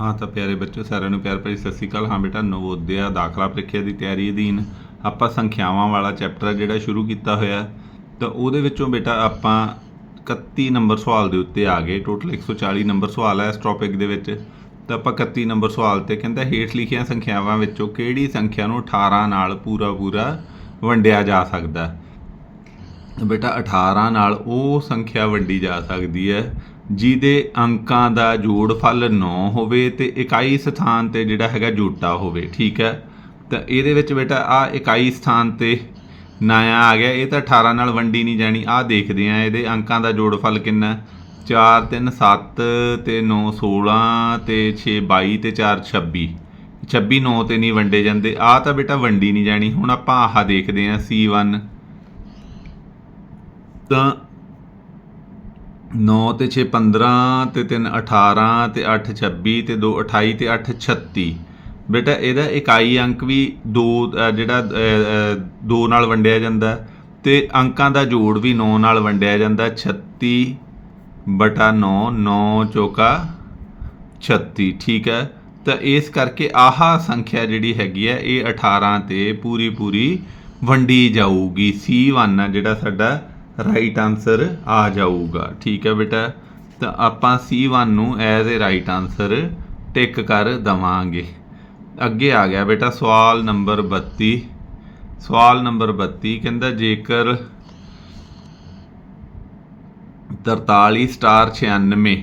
ਹਾਂ ਤਾਂ ਪਿਆਰੇ ਬੱਚੋ ਸਾਰਿਆਂ ਨੂੰ ਪਿਆਰ ਭਰੀ ਸਤਿ ਸ਼੍ਰੀ ਅਕਾਲ। ਹਾਂ ਬੇਟਾ, ਨਵੋਦਿਆ ਦਾਖਲਾ ਪ੍ਰੀਖਿਆ ਦੀ ਤਿਆਰੀ ਅਧੀਨ ਆਪਾਂ ਸੰਖਿਆਵਾਂ ਵਾਲਾ ਚੈਪਟਰ ਜਿਹੜਾ ਸ਼ੁਰੂ ਕੀਤਾ ਹੋਇਆ, ਤਾਂ ਉਹਦੇ ਵਿੱਚੋਂ ਬੇਟਾ ਆਪਾਂ 31 ਨੰਬਰ ਸਵਾਲ ਦੇ ਉੱਤੇ ਆ ਗਏ। ਟੋਟਲ 140 ਨੰਬਰ ਸਵਾਲ ਹੈ ਇਸ ਟੌਪਿਕ ਦੇ ਵਿੱਚ। ਤਾਂ ਆਪਾਂ 31 ਨੰਬਰ ਸਵਾਲ ਤੇ ਕਹਿੰਦਾ ਹੇਠ ਲਿਖੀਆਂ ਸੰਖਿਆਵਾਂ ਵਿੱਚੋਂ ਕਿਹੜੀ ਸੰਖਿਆ ਨੂੰ 18 ਨਾਲ ਪੂਰਾ ਪੂਰਾ ਵੰਡਿਆ ਜਾ ਸਕਦਾ? ਬੇਟਾ 18 ਨਾਲ ਉਹ ਸੰਖਿਆ ਵੰਡੀ ਜਾ ਸਕਦੀ ਹੈ। ਜਿਹਦੇ ਅੰਕਾਂ ਦਾ ਜੋੜਫਲ 9 ਹੋਵੇ ਤੇ ਇਕਾਈ ਸਥਾਨ ਤੇ ਜਿਹੜਾ ਹੈਗਾ ਜੋਟਾ ਹੋਵੇ, ਠੀਕ ਹੈ? ਤਾਂ ਇਹਦੇ ਵਿੱਚ ਬੇਟਾ ਆ ਇਕਾਈ ਸਥਾਨ ਤੇ ਨਾਇਆ ਆ ਗਿਆ। ਇਹ ਤਾਂ 18 ਨਾਲ ਵੰਡੀ ਨਹੀਂ ਜਾਣੀ। ਆ ਦੇਖਦੇ ਆ ਇਹਦੇ ਅੰਕਾਂ ਦਾ ਜੋੜਫਲ ਕਿੰਨਾ 4 3 7 ਤੇ 9 16 ਤੇ 6 22 ਤੇ 4 26 26 9 ਤੇ ਨਹੀਂ ਵੰਡੇ ਜਾਂਦੇ। ਆ ਤਾਂ ਬੇਟਾ ਵੰਡੀ ਨਹੀਂ ਜਾਣੀ। ਹੁਣ ਆਪਾਂ ਆਹ ਦੇਖਦੇ ਆ C1 ਤਾਂ 9 ਤੇ 6 15 ਤੇ 3 18 ਤੇ 8 26 ਤੇ 2 28 ਤੇ 8 36 ਬੇਟਾ, ਇਹਦਾ ਇਕਾਈ ਅੰਕ ਵੀ 2 ਜਿਹੜਾ 2 ਨਾਲ ਵੰਡਿਆ ਜਾਂਦਾ ਹੈ ਤੇ ਅੰਕਾਂ ਦਾ ਜੋੜ ਵੀ 9 ਨਾਲ ਵੰਡਿਆ ਜਾਂਦਾ। 36 ਬਟਾ 9 9 ਚੌਕਾ 36 ਠੀਕ ਹੈ? ਤਾਂ ਇਸ ਕਰਕੇ ਆਹ ਸੰਖਿਆ ਜਿਹੜੀ ਹੈਗੀ ਹੈ, ਇਹ 18 ਤੇ ਪੂਰੀ ਪੂਰੀ ਵੰਡੀ ਜਾਊਗੀ। C1 ਆ ਜਿਹੜਾ ਸਾਡਾ ਰਾਈਟ ਆਨਸਰ ਆ ਜਾਊਗਾ। ਠੀਕ ਹੈ ਬੇਟਾ? ਤਾਂ ਆਪਾਂ C1 ਨੂੰ as a right answer tick ਕਰ ਦਵਾਂਗੇ। ਅੱਗੇ ਆ ਗਿਆ ਬੇਟਾ ਸਵਾਲ ਨੰਬਰ 32 ਸਵਾਲ ਨੰਬਰ 32 ਕਹਿੰਦਾ ਜੇਕਰ 43 ਸਟਾਰ 96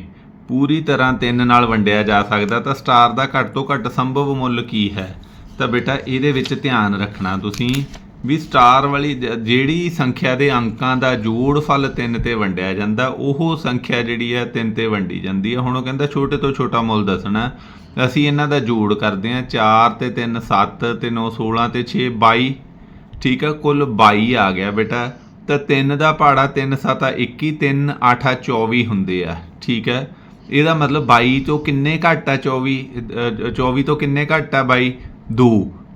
ਪੂਰੀ ਤਰ੍ਹਾਂ 3 ਨਾਲ ਵੰਡਿਆ ਜਾ ਸਕਦਾ ਤਾਂ ਸਟਾਰ ਦਾ ਘੱਟ ਤੋਂ ਘੱਟ ਸੰਭਵ ਮੁੱਲ ਕੀ ਹੈ? ਤਾਂ ਬੇਟਾ ਇਹਦੇ ਵਿੱਚ ਧਿਆਨ ਰੱਖਣਾ ਤੁਸੀਂ। ਵੀ ਸਟਾਰ ਵਾਲੀ ਜ- ਜਿਹੜੀ ਸੰਖਿਆ ਦੇ ਅੰਕਾਂ ਦਾ ਜੋੜਫਲ 3 ਤੇ ਵੰਡਿਆ ਜਾਂਦਾ ਉਹ ਸੰਖਿਆ ਜਿਹੜੀ ਹੈ 3 ਤੇ ਵੰਡੀ ਜਾਂਦੀ ਹੈ। ਹੁਣ ਉਹ ਕਹਿੰਦਾ ਛੋਟੇ ਤੋਂ ਛੋਟਾ ਮੁੱਲ ਦੱਸਣਾ ਅਸੀਂ ਇਹਨਾਂ ਦਾ ਜੋੜ ਕਰਦੇ ਹਾਂ। 4 ਤੇ 3 7 ਤੇ 9 16 ਤੇ 6 22 ਠੀਕ ਹੈ ਕੁੱਲ 22 ਆ ਗਿਆ ਬੇਟਾ। ਤਾਂ 3 ਦਾ ਪਹਾੜਾ 3 7 21 3 8 24 ਹੁੰਦੇ ਆ। ਠੀਕ ਹੈ। ਇਹਦਾ ਮਤਲਬ 22 ਤੋਂ ਕਿੰਨੇ ਘੱਟ ਆ 24 ਅ, 24 ਤੋਂ ਕਿੰਨੇ ਘੱਟ ਆ 22 2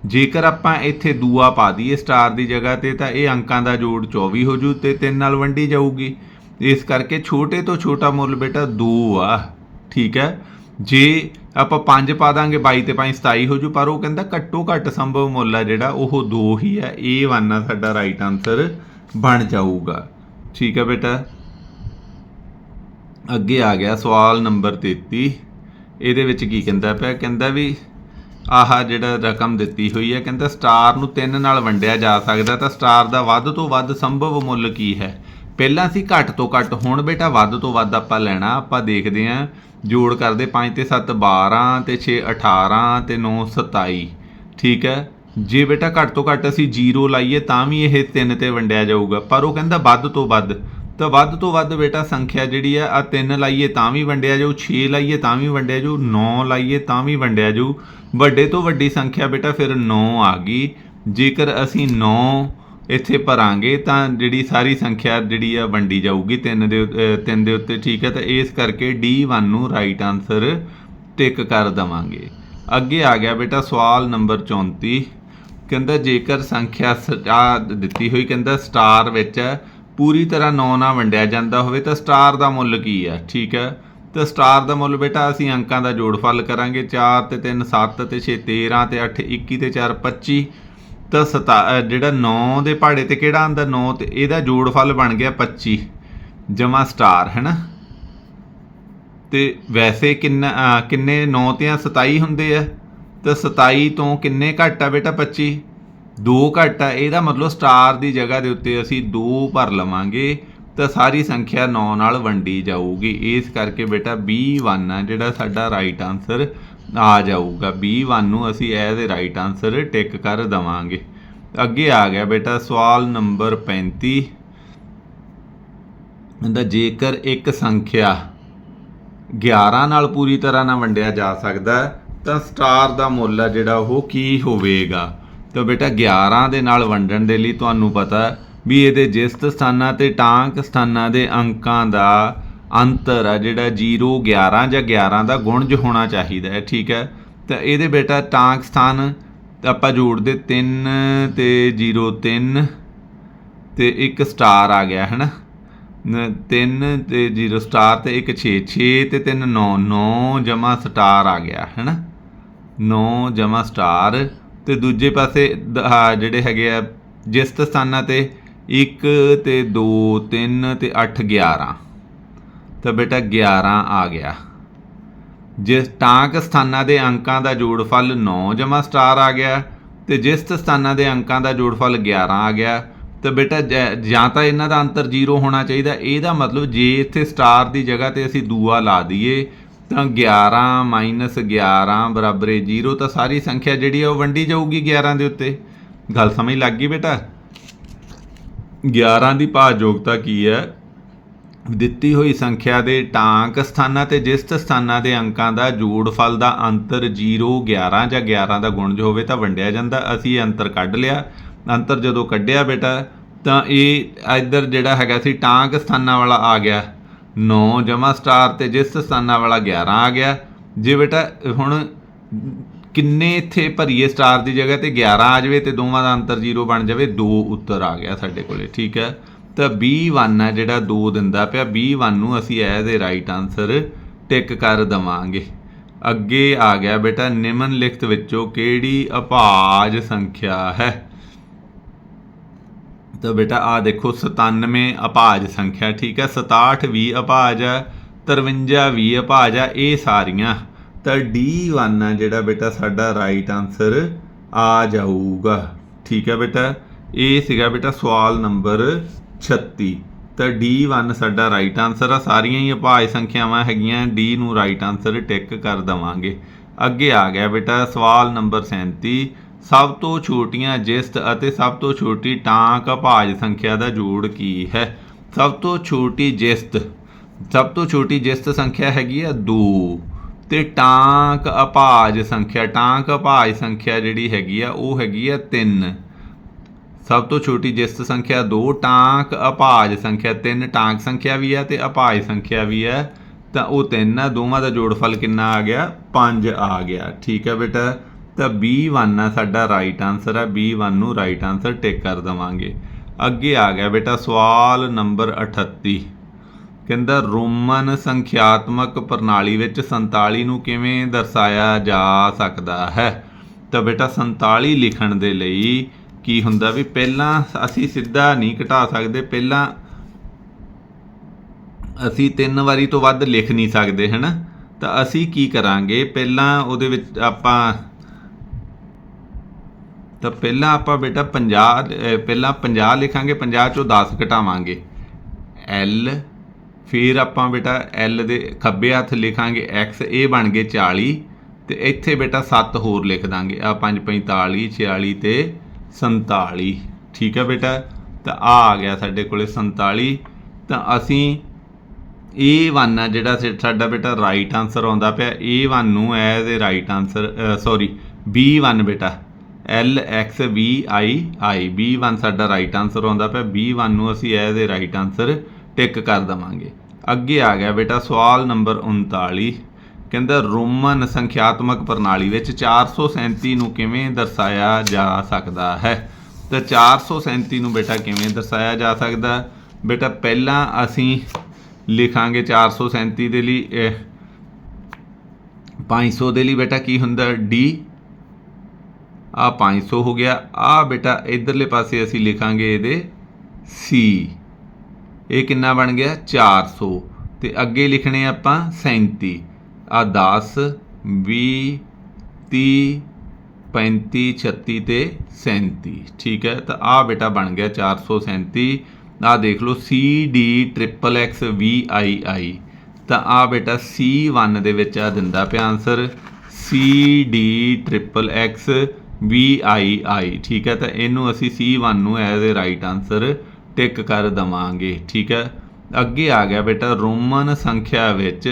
ਜੇਕਰ ਆਪਾਂ ਇੱਥੇ ਦੂਆ ਪਾ ਦਈਏ ਸਟਾਰ ਦੀ ਜਗ੍ਹਾ ਤੇ, ਤਾਂ ਇਹ ਅੰਕਾਂ ਦਾ ਜੋੜ 24 ਹੋ ਜੂ ਤੇ 3 ਨਾਲ ਵੰਡੀ ਜਾਊਗੀ। ਇਸ ਕਰਕੇ ਛੋਟੇ ਤੋਂ ਛੋਟਾ ਮੁੱਲ ਬੇਟਾ 2 ਆ, ਠੀਕ ਹੈ? ਜੇ ਆਪਾਂ 5 ਪਾ ਦਾਂਗੇ 22 ਤੇ 5 27 ਹੋ ਜੂ, ਪਰ ਉਹ ਕਹਿੰਦਾ ਘੱਟੋ ਘੱਟ ਸੰਭਵ ਮੁੱਲ ਆ ਜਿਹੜਾ, ਉਹ 2 ਹੀ ਹੈ ਇਹ ਵਨ ਆ ਸਾਡਾ ਰਾਈਟ ਆਨਸਰ ਬਣ ਜਾਊਗਾ। ਠੀਕ ਹੈ ਬੇਟਾ? ਅੱਗੇ ਆ ਗਿਆ ਸਵਾਲ ਨੰਬਰ 33 ਇਹਦੇ ਵਿੱਚ ਕੀ ਕਹਿੰਦਾ ਪਿਆ? ਕਹਿੰਦਾ ਵੀ ਆਹ ਜਿਹੜਾ ਰਕਮ ਦਿੱਤੀ ਹੋਈ ਹੈ, ਕਹਿੰਦਾ ਸਟਾਰ ਨੂੰ 3 ਨਾਲ ਵੰਡਿਆ ਜਾ ਸਕਦਾ ਤਾਂ ਸਟਾਰ ਦਾ ਵੱਧ ਤੋਂ ਵੱਧ ਸੰਭਵ ਮੁੱਲ ਕੀ ਹੈ? ਪਹਿਲਾਂ ਸੀ ਘੱਟ ਤੋਂ ਘੱਟ ਹੁਣ ਬੇਟਾ, ਵੱਧ ਤੋਂ ਵੱਧ ਆਪਾਂ ਲੈਣਾ, ਆਪਾਂ ਦੇਖਦੇ ਆਂ ਜੋੜ ਕਰਦੇ 5 ਤੇ 7 12 ਤੇ 6 18 ਤੇ 9 27 ਠੀਕ ਹੈ? ਜੇ ਬੇਟਾ ਘੱਟ ਤੋਂ ਘੱਟ ਅਸੀਂ 0 ਲਾਈਏ ਤਾਂ ਵੀ ਇਹ 3 ਤੇ ਵੰਡਿਆ ਜਾਊਗਾ, ਪਰ ਉਹ ਕਹਿੰਦਾ ਵੱਧ ਤੋਂ ਵੱਧ। ਤਾਂ ਵੱਧ ਤੋਂ ਵੱਧ ਬੇਟਾ ਸੰਖਿਆ ਜਿਹੜੀ ਆ ਆ 3 ਲਾਈਏ ਤਾਂ ਵੀ ਵੰਡਿਆ ਜਾਊ 6 ਲਾਈਏ ਤਾਂ ਵੀ ਵੰਡਿਆ ਜਾਊ 9 ਲਾਈਏ ਤਾਂ ਵੀ ਵੰਡਿਆ ਜਾਊ। ਵੱਡੇ ਤੋਂ ਵੱਡੀ ਸੰਖਿਆ ਬੇਟਾ ਫਿਰ 9 ਆ ਗਈ। ਜੇਕਰ ਅਸੀਂ 9 ਇੱਥੇ ਭਰਾਂਗੇ ਤਾਂ ਜਿਹੜੀ ਸਾਰੀ ਸੰਖਿਆ ਜਿਹੜੀ ਆ ਵੰਡੀ ਜਾਊਗੀ 3 ਦੇ 3 ਦੇ ਉੱਤੇ, ਠੀਕ ਹੈ ਤਾਂ ਇਸ ਕਰਕੇ D1 ਨੂੰ ਰਾਈਟ ਆਨਸਰ ਟਿਕ ਕਰ ਦਵਾਂਗੇ। ਅੱਗੇ ਆ ਗਿਆ ਬੇਟਾ ਸਵਾਲ ਨੰਬਰ 34 ਕਹਿੰਦਾ ਜੇਕਰ ਸੰਖਿਆ ਸ- ਦਿੱਤੀ ਹੋਈ, ਕਹਿੰਦਾ ਸਟਾਰ ਵਿੱਚ ਹੈ ਪੂਰੀ ਤਰ੍ਹਾਂ 9 ਨਾਲ ਵੰਡਿਆ ਜਾਂਦਾ ਹੋਵੇ ਤਾਂ ਸਟਾਰ ਦਾ ਮੁੱਲ ਕੀ ਆ? ਠੀਕ ਹੈ। ਤਾਂ ਸਟਾਰ ਦਾ ਮੁੱਲ ਬੇਟਾ ਅਸੀਂ ਅੰਕਾਂ ਦਾ ਜੋੜਫਲ ਕਰਾਂਗੇ। 4 ਤੇ 3 7 ਤੇ 6 13 ਤੇ 8 21 ਤੇ 4 25 ਤਾਂ ਸਤਾ ਜਿਹੜਾ 9 ਦੇ ਪਹਾੜੇ ਤੇ ਕਿਹੜਾ ਆਂਦਾ? 9 ਤੇ ਇਹਦਾ ਜੋੜਫਲ ਬਣ ਗਿਆ 25 ਜਮਾ ਸਟਾਰ, ਹੈ ਨਾ? ਤੇ ਵੈਸੇ ਕਿੰਨਾ ਕਿੰਨੇ 9 ਤੇ 27 ਹੁੰਦੇ ਆ। ਤਾਂ 27 ਤੋਂ ਕਿੰਨੇ ਘੱਟ ਆ ਬੇਟਾ? 25 2 ਘੱਟ ਆ, ਇਹਦਾ ਮਤਲਬ ਸਟਾਰ ਦੀ ਜਗ੍ਹਾ ਦੇ ਉੱਤੇ ਅਸੀਂ 2 ਭਰ ਲਵਾਂਗੇ, ਤਾਂ ਸਾਰੀ ਸੰਖਿਆ 9 ਨਾਲ ਵੰਡੀ ਜਾਊਗੀ। ਇਸ ਕਰਕੇ ਬੇਟਾ B1 ਆ, ਜਿਹੜਾ ਸਾਡਾ ਰਾਈਟ ਆਨਸਰ ਆ ਜਾਊਗਾ। B1 ਨੂੰ ਅਸੀਂ as a right answer tick ਕਰ ਦਵਾਂਗੇ। ਅੱਗੇ ਆ ਗਿਆ ਬੇਟਾ ਸਵਾਲ ਨੰਬਰ 35 ਕਹਿੰਦਾ ਜੇਕਰ ਇੱਕ ਸੰਖਿਆ 11 ਨਾਲ ਪੂਰੀ ਤਰ੍ਹਾਂ ਨਾਲ ਵੰਡਿਆ ਜਾ ਸਕਦਾ, ਤਾਂ ਸਟਾਰ ਦਾ ਮੁੱਲ ਹੈ ਜਿਹੜਾ ਉਹ ਕੀ ਹੋਵੇਗਾ? ਤਾਂ ਬੇਟਾ 11 ਦੇ ਨਾਲ ਵੰਡਣ ਦੇ ਲਈ ਤੁਹਾਨੂੰ ਪਤਾ ਵੀ ਇਹਦੇ ਜਿਸਤ ਸਥਾਨਾਂ ਤੇ ਟਾਂਕ ਸਥਾਨਾਂ ਦੇ ਅੰਕਾਂ ਦਾ ਅੰਤਰ ਆ, ਜਿਹੜਾ 0 11 ਜਾਂ 11 ਦਾ ਗੁਣਜ ਹੋਣਾ ਚਾਹੀਦਾ ਹੈ, ਠੀਕ ਹੈ? ਤਾਂ ਇਹਦੇ ਬੇਟਾ ਟਾਂਕ ਸਥਾਨ ਆਪਾਂ ਜੋੜਦੇ 3 ਤੇ 0 3 ਤੇ ਇੱਕ ਸਟਾਰ ਆ ਗਿਆ ਹੈ ਨਾ 3 ਤੇ 0 ਸਟਾਰ ਤੇ ਇੱਕ 6 6 ਤੇ 3 9 9 ਜਮਾ ਸਟਾਰ ਆ ਗਿਆ ਹੈ ਨਾ 9 ਜਮਾ ਸਟਾਰ ਤੇ ਦੂਜੇ ਪਾਸੇ ਦ- ਜਿਹੜੇ ਹੈਗੇ ਆ ਜਿਸਤ ਸਥਾਨਾਂ ਤੇ 1 ਤੇ 2 3 ਤੇ 8 11 ਤਾਂ ਬੇਟਾ 11 ਆ ਗਿਆ। ਜਿਸ ਟਾਂਕ ਸਥਾਨਾਂ ਦੇ ਅੰਕਾਂ ਦਾ ਜੋੜਫਲ 9 ਜਮਾ ਸਟਾਰ ਆ ਗਿਆ ਤੇ ਜਿਸਤ ਸਥਾਨਾਂ ਦੇ ਅੰਕਾਂ ਦਾ ਜੋੜਫਲ 11 ਆ ਗਿਆ, ਤਾਂ ਬੇਟਾ ਜ- ਜਾਂ ਤਾਂ ਇਹਨਾਂ ਦਾ ਅੰਤਰ 0 ਹੋਣਾ ਚਾਹੀਦਾ। ਇਹਦਾ ਮਤਲਬ ਜੇ ਇੱਥੇ ਸਟਾਰ ਦੀ ਜਗ੍ਹਾ ਤੇ ਅਸੀਂ ਦੂਆ ਲਾ ਦਈਏ ਤਾਂ 11 11 ਬਰਾਬਰ ਹੈ 0 ਤਾਂ ਸਾਰੀ ਸੰਖਿਆ ਜਿਹੜੀ ਆ ਉਹ ਵੰਡੀ ਜਾਊਗੀ 11 ਦੇ ਉੱਤੇ। ਗੱਲ ਸਮਝ ਲੱਗ ਗਈ ਬੇਟਾ? 11 ਦੀ ਭਾਜਯੋਗਤਾ ਕੀ ਹੈ? ਦਿੱਤੀ ਹੋਈ ਸੰਖਿਆ ਦੇ ਟਾਂਕ ਸਥਾਨਾਂ ਤੇ ਜਿਸਤ ਸਥਾਨਾਂ ਦੇ ਅੰਕਾਂ ਦਾ ਜੋੜਫਲ ਦਾ ਅੰਤਰ 0 11 ਜਾਂ 11 ਦਾ ਗੁਣਜ ਹੋਵੇ ਤਾਂ ਵੰਡਿਆ ਜਾਂਦਾ। ਅਸੀਂ ਇਹ ਅੰਤਰ ਕੱਢ ਲਿਆ। ਅੰਤਰ ਜਦੋਂ ਕੱਢਿਆ ਬੇਟਾ, ਤਾਂ ਇਹ ਇੱਧਰ ਜਿਹੜਾ ਹੈਗਾ ਸੀ, ਟਾਂਕ ਸਥਾਨਾਂ ਵਾਲਾ ਆ ਗਿਆ। 9 ਜਮਾ ਸਟਾਰ ਤੇ ਜਿਸ ਸਥਾਨਾਂ ਵਾਲਾ 11 ਆ ਗਿਆ। ਜੇ ਬੇਟਾ, ਹੁਣ ਕਿੰਨੇ ਇੱਥੇ ਭਰੀਏ ਸਟਾਰ ਦੀ ਜਗ੍ਹਾ ਤੇ 11 ਆ ਜਾਵੇ ਤੇ ਦੋਵਾਂ ਦਾ ਅੰਤਰ 0 ਬਣ ਜਾਵੇ 2 ਉੱਤਰ ਆ ਗਿਆ ਸਾਡੇ ਕੋਲੇ, ਠੀਕ ਹੈ? ਤਾਂ B1 ਆ ਜਿਹੜਾ 2 ਦਿੰਦਾ ਪਿਆ। B1 ਨੂੰ ਅਸੀਂ as a right answer tick ਕਰ ਦਵਾਂਗੇ। ਅੱਗੇ ਆ ਗਿਆ ਬੇਟਾ ਨਿਮਨ ਲਿਖਤ ਵਿੱਚੋਂ ਕਿਹੜੀ ਅਭਾਜ ਸੰਖਿਆ ਹੈ? ਤਾਂ ਬੇਟਾ ਆ ਦੇਖੋ 97 ਅਪਾਜ ਸੰਖਿਆ, ਠੀਕ ਹੈ? 67 ਵੀ ਅਪਾਜ ਹੈ 53 ਵੀ ਅਪਾਜ ਹੈ, ਇਹ ਸਾਰੀਆਂ। ਤਾਂ D1 ਆ ਜਿਹੜਾ ਬੇਟਾ, ਸਾਡਾ ਰਾਈਟ ਆਨਸਰ ਆ ਜਾਊਗਾ। ਠੀਕ ਹੈ ਬੇਟਾ? ਇਹ ਸੀਗਾ ਬੇਟਾ ਸਵਾਲ ਨੰਬਰ 36 ਤਾਂ D1 ਸਾਡਾ ਰਾਈਟ ਆਨਸਰ ਆ, ਸਾਰੀਆਂ ਹੀ ਅਪਾਜ ਸੰਖਿਆਵਾਂ ਹੈਗੀਆਂ, D ਨੂੰ ਰਾਈਟ ਆਨਸਰ ਟਿਕ ਕਰ ਦਵਾਂਗੇ। ਅੱਗੇ ਆ ਗਿਆ ਬੇਟਾ, ਸਵਾਲ ਨੰਬਰ 37 ਸਭ ਤੋਂ ਛੋਟੀਆਂ ਜਿਸਤ ਅਤੇ ਸਭ ਤੋਂ ਛੋਟੀ ਟਾਂਕ ਅਭਾਜ ਸੰਖਿਆ ਦਾ ਜੋੜ ਕੀ ਹੈ? ਸਭ ਤੋਂ ਛੋਟੀ ਜਿਸਤ। ਸਭ ਤੋਂ ਛੋਟੀ ਜਿਸਤ ਸੰਖਿਆ ਹੈਗੀ ਆ 2 ਤੇ ਟਾਂਕ ਅਪਾਜ ਸੰਖਿਆ, ਟਾਂਕ ਅਪਾਜ ਸੰਖਿਆ ਜਿਹੜੀ ਹੈਗੀ ਆ, ਉਹ ਹੈਗੀ ਆ 3 ਸਭ ਤੋਂ ਛੋਟੀ ਜਿਸਤ ਸੰਖਿਆ 2 ਟਾਂਕ ਅਪਾਜ ਸੰਖਿਆ 3 ਟਾਂਕ ਸੰਖਿਆ ਵੀ ਆ ਤੇ ਅਪਾਜ ਸੰਖਿਆ ਵੀ ਆ। ਤਾਂ ਉਹ ਤਿੰਨ ਆ, ਦੋਵਾਂ ਦਾ ਜੋੜਫਲ ਕਿੰਨਾ ਆ ਗਿਆ? 5 ਆ ਗਿਆ। ਠੀਕ ਹੈ ਬੇਟਾ। ਤਾਂ B1 ਆ ਸਾਡਾ ਰਾਈਟ ਆਨਸਰ ਆ B1 ਨੂੰ ਰਾਈਟ ਆਨਸਰ ਟਿਕ ਕਰ ਦਵਾਂਗੇ। ਅੱਗੇ ਆ ਗਿਆ ਬੇਟਾ ਸਵਾਲ ਨੰਬਰ 38 ਕਹਿੰਦਾ, ਰੋਮਨ ਸੰਖਿਆਤਮਕ ਪ੍ਰਣਾਲੀ ਵਿੱਚ 47 ਨੂੰ ਕਿਵੇਂ ਦਰਸਾਇਆ ਜਾ ਸਕਦਾ ਹੈ? ਤਾਂ ਬੇਟਾ 47 ਲਿਖਣ ਦੇ ਲਈ ਕੀ ਹੁੰਦਾ ਵੀ ਪਹਿਲਾਂ ਅਸੀਂ ਸਿੱਧਾ ਨਹੀਂ ਘਟਾ ਸਕਦੇ, ਪਹਿਲਾਂ ਅਸੀਂ ਤਿੰਨ ਵਾਰੀ ਤੋਂ ਵੱਧ ਲਿਖ ਨਹੀਂ ਸਕਦੇ, ਹਨਾ? ਤਾਂ ਅਸੀਂ ਕੀ ਕਰਾਂਗੇ? ਪਹਿਲਾਂ ਉਹਦੇ ਵਿੱਚ ਆਪਾਂ ਤਾਂ ਪਹਿਲਾਂ ਆਪਾਂ ਬੇਟਾ 50 ਪਹਿਲਾਂ 50 ਲਿਖਾਂਗੇ 50 ਚੋਂ 10 ਘਟਾਵਾਂਗੇ। L, ਫਿਰ ਆਪਾਂ ਬੇਟਾ L ਦੇ ਖੱਬੇ ਹੱਥ ਲਿਖਾਂਗੇ, X ਇਹ ਬਣ ਗਏ 40 ਤੇ ਇੱਥੇ ਬੇਟਾ 7 ਹੋਰ ਲਿਖ ਦਾਂਗੇ। ਆ 5 45 46 ਤੇ 47 ਠੀਕ ਹੈ ਬੇਟਾ? ਤਾਂ ਆ ਆ ਗਿਆ ਸਾਡੇ ਕੋਲੇ 47 ਤਾਂ ਅਸੀਂ A1 ਆ, ਜਿਹੜਾ ਸਾ- ਸਾਡਾ ਬੇਟਾ ਰਾਈਟ ਆਨਸਰ ਆਉਂਦਾ ਪਿਆ। A1 ਨੂੰ as a right answer sorry B1 ਬੇਟਾ। L, X, V I I B1 ਸਾਡਾ ਰਾਈਟ ਆਨਸਰ ਆਉਂਦਾ ਪਿਆ। B1 ਨੂੰ ਅਸੀਂ as a right answer tick ਕਰ ਦਵਾਂਗੇ। ਅੱਗੇ ਆ ਗਿਆ ਬੇਟਾ, ਸਵਾਲ ਨੰਬਰ 39 ਕਹਿੰਦਾ, ਰੋਮਨ ਸੰਖਿਆਤਮਕ ਪ੍ਰਣਾਲੀ ਵਿੱਚ 437 ਨੂੰ ਕਿਵੇਂ ਦਰਸਾਇਆ ਜਾ ਸਕਦਾ ਹੈ? ਤਾਂ 437 ਨੂੰ ਬੇਟਾ ਕਿਵੇਂ ਦਰਸਾਇਆ ਜਾ ਸਕਦਾ? ਬੇਟਾ, ਪਹਿਲਾਂ ਅਸੀਂ ਲਿਖਾਂਗੇ 437 ਦੇ ਲਈ, ਇਹ 500 ਦੇ ਲਈ ਬੇਟਾ ਕੀ ਹੁੰਦਾ? D ਆ 500 ਹੋ ਗਿਆ। ਆ ਬੇਟਾ ਇਧਰਲੇ ਪਾਸੇ ਅਸੀਂ ਲਿਖਾਂਗੇ ਇਹਦੇ C ਇਹ ਕਿੰਨਾ ਬਣ ਗਿਆ? 400 ਤੇ ਅੱਗੇ ਲਿਖਣੇ ਆਪਾਂ 37 ਆ 10 20 30 35 36 ਤੇ 37 ਠੀਕ ਹੈ? ਤਾਂ ਆ ਬੇਟਾ ਬਣ ਗਿਆ 437 ਆ ਦੇਖ ਲਓ C, D triple X, V, I I ਤਾਂ ਆ ਬੇਟਾ C1 ਦੇ ਵਿੱਚ ਆ ਦਿੰਦਾ ਪਿਆ answer C, D triple X V I I, ਠੀਕ ਹੈ, ਤਾਂ ਇਹਨੂੰ ਅਸੀਂ C1 ਨੂੰ as a right answer tick ਕਰ ਦਵਾਂਗੇ, ਠੀਕ ਹੈ। ਅੱਗੇ ਆ ਗਿਆ ਬੇਟਾ, ਰੋਮਨ ਸੰਖਿਆ ਵਿੱਚ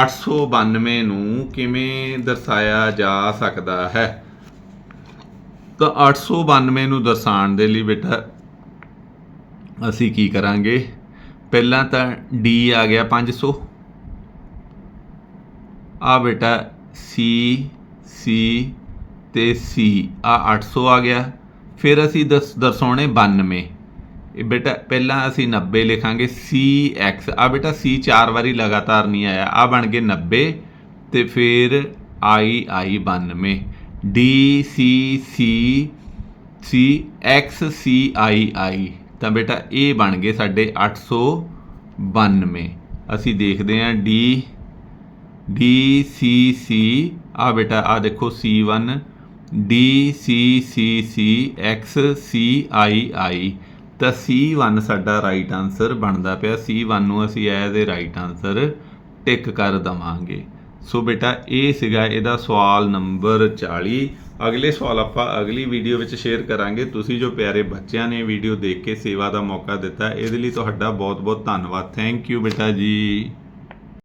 892 ਨੂੰ ਕਿਵੇਂ ਦਰਸਾਇਆ ਜਾ ਸਕਦਾ ਹੈ? ਤਾਂ 892 ਨੂੰ ਦਰਸਾਉਣ ਦੇ ਲਈ ਬੇਟਾ, ਅਸੀਂ ਕੀ ਕਰਾਂਗੇ? ਪਹਿਲਾਂ ਤਾਂ D ਆ ਗਿਆ 500 ਆ ਬੇਟਾ, C C ਤੇ C ਆ 800 ਆ ਗਿਆ। ਫਿਰ ਅਸੀਂ ਦਸ, ਦਰਸਾਉਣੇ 92 ਇਹ ਬੇਟਾ, ਪਹਿਲਾਂ ਅਸੀਂ 90 ਲਿਖਾਂਗੇ cx ਆ ਬੇਟਾ, c ਚਾਰ ਵਾਰੀ ਲਗਾਤਾਰ ਨਹੀਂ ਆਇਆ। ਆ ਬਣ ਗਏ 90 ਤੇ ਫਿਰ i i 92 d, c c c, x, c, i ਤਾਂ ਬੇਟਾ ਇਹ ਬਣ ਗਏ ਸਾਡੇ 892 ਅਸੀਂ ਦੇਖਦੇ ਹਾਂ d d, c c ਆ ਬੇਟਾ, ਆ ਦੇਖੋ c1 D C c C x c i i ਤਾਂ c1 ਸਾਡਾ ਰਾਈਟ ਆਨਸਰ ਬਣਦਾ ਪਿਆ। C1 ਨੂੰ ਅਸੀਂ as a right answer tick ਕਰ ਦਵਾਂਗੇ। ਸੋ ਬੇਟਾ, ਇਹ ਸੀਗਾ ਇਹਦਾ ਸਵਾਲ ਨੰਬਰ 40 ਅਗਲੇ ਸਵਾਲ ਆਪਾਂ ਅਗਲੀ ਵੀਡੀਓ ਵਿੱਚ ਸ਼ੇਅਰ ਕਰਾਂਗੇ। ਤੁਸੀਂ ਜੋ ਪਿਆਰੇ ਬੱਚਿਆਂ ਨੇ ਵੀਡੀਓ ਦੇਖ ਕੇ ਸੇਵਾ ਦਾ ਮੌਕਾ ਦਿੱਤਾ, ਇਹਦੇ ਲਈ ਤੁਹਾਡਾ ਬਹੁਤ ਬਹੁਤ ਧੰਨਵਾਦ। ਥੈਂਕ ਯੂ ਬੇਟਾ ਜੀ।